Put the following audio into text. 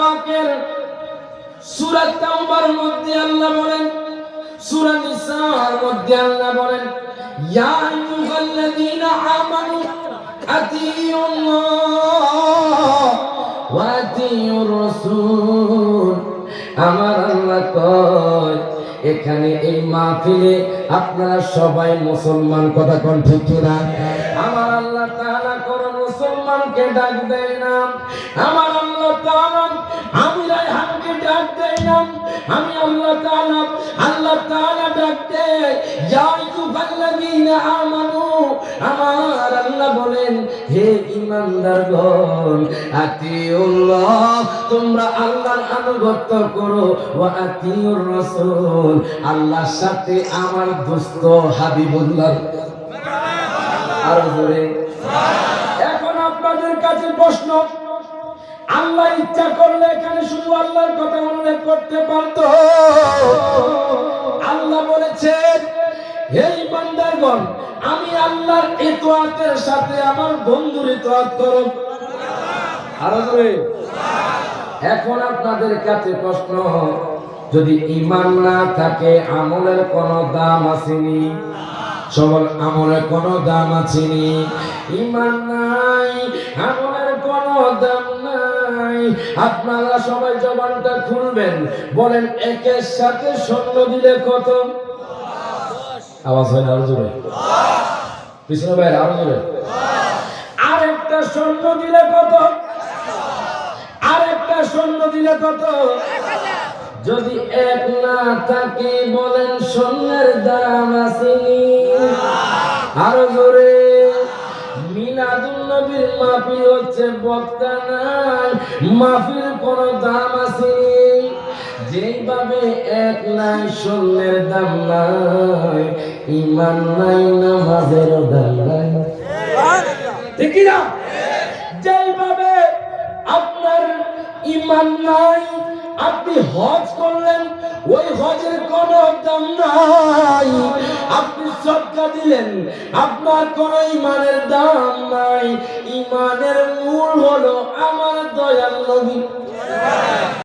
পাকের সূরা তাওবার মধ্যে আল্লাহ বলেন, সূরা নিসার মধ্যে আল্লাহ বলেন, ইয়া আইয়ুহাল্লাযীনা আমানু আতিউল্লাহ ওয়া আতিউর রাসূল আমার আল্লাহ কয়, এখানে এই মাহফিলে আপনারা সবাই মুসলমান, কথা কোন ঠিক আমার আল্লাহ তাআলা কোন মুসলমানকে ডাক দেয় না। আমার ডাক দেয় আমি আল্লাহ তাআলা আল্লাহ তাআলা ডাক দেয়, ইয়া আইয়ুহাল্লাযীনা আমানু। আমার আল্লাহ বলেন, হে ইমানদারগণ আতিউল্লাহ, তোমরা আল্লাহর আনুগত্য করো, ওয়া আতিউর রাসূল, আল্লাহর সাথে আমার দোস্ত হাবিবুল্লাহ। আর জোরে। এখন আপনাদের কাছে প্রশ্ন আল্লাহ ইচ্ছা করলে এখানে শুধু আল্লাহর কথা উল্লেখ করতে পারত। আল্লাহ বলেছেন এই বান্দারগণ আমি আল্লাহর ইতোয়াতের সাথে আমার বন্ধুর ইতোয়াত করো আরও জোরে। এখন আপনাদের কাছে প্রশ্ন, যদি ইমান না থাকে, আমলের কোনো দাম আসেনি? সবল, আমলের কোনো দাম আছেনি ইমান নাই, আমলের কোনো দাম আপনারা সবাই জবানটা খুলবেন। বলেন, একের সাথে সৈন্য দিলে কত? আওয়াজ হয় না আরও পিছনে ভাই আরও জোরে। আরেকটা সৈন্য দিলে কত? আরেকটা সৈন্য দিলে কত? যদি এক না থাকে, বলেন, সৈন্যের দাম আসেনি আরও জোরে। মাহফিল হচ্ছে বক্তা নাই, মাহফিল কোন দাম আসেনি। যেভাবে এক নাই সৈন্যের দাম নাই ইমান নাই, নামাজের দাম নাই। ঠিক না যেভাবে আপনার ইমান নাই, আপনি হজ করলেন, ওই হজের কোন দাম নাই। আপনি সদকা দিলেন। আপনার কোন ইমানের দাম নাই। ইমানের মূল হলো আমার দয়াল নবী।